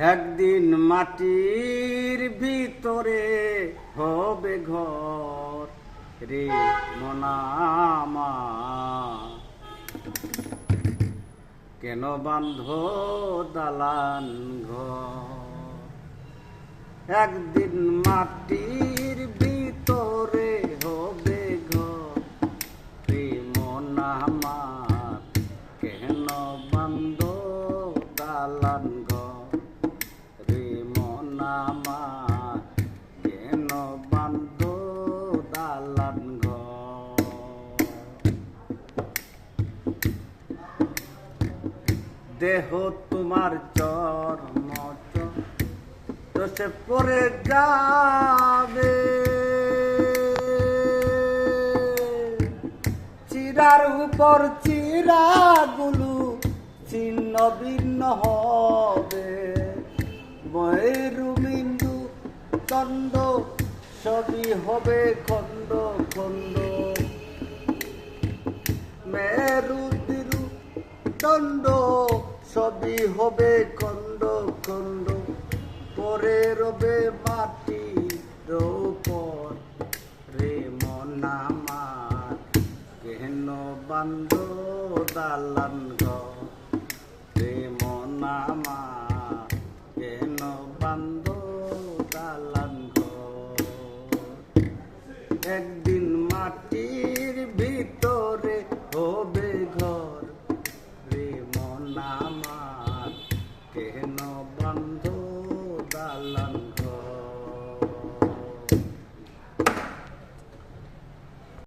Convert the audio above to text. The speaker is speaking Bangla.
একদিন মাটির ভিতরে হবে ঘর রে মনামা। কেন বান্ধ দালান ঘর? একদিন মাটির ভিতরে হবে ঘর রে মনামার কেন দেহ তোমার চর্ম তো সে পরে যাবে। চিরার উপর চিরাগুলো ছিন্ন ভিন্ন হবে চন্দ, সবই হবে খণ্ড খণ্ড মেরু তিরু দণ্ড, সবই হবে খণ্ড খণ্ড পরে রবে মাটি উপর রে মনামার কেন বান্ধ দালান ঘর? রে মনামার একদিন মাটির ভিতরে হবে ঘর রে মনা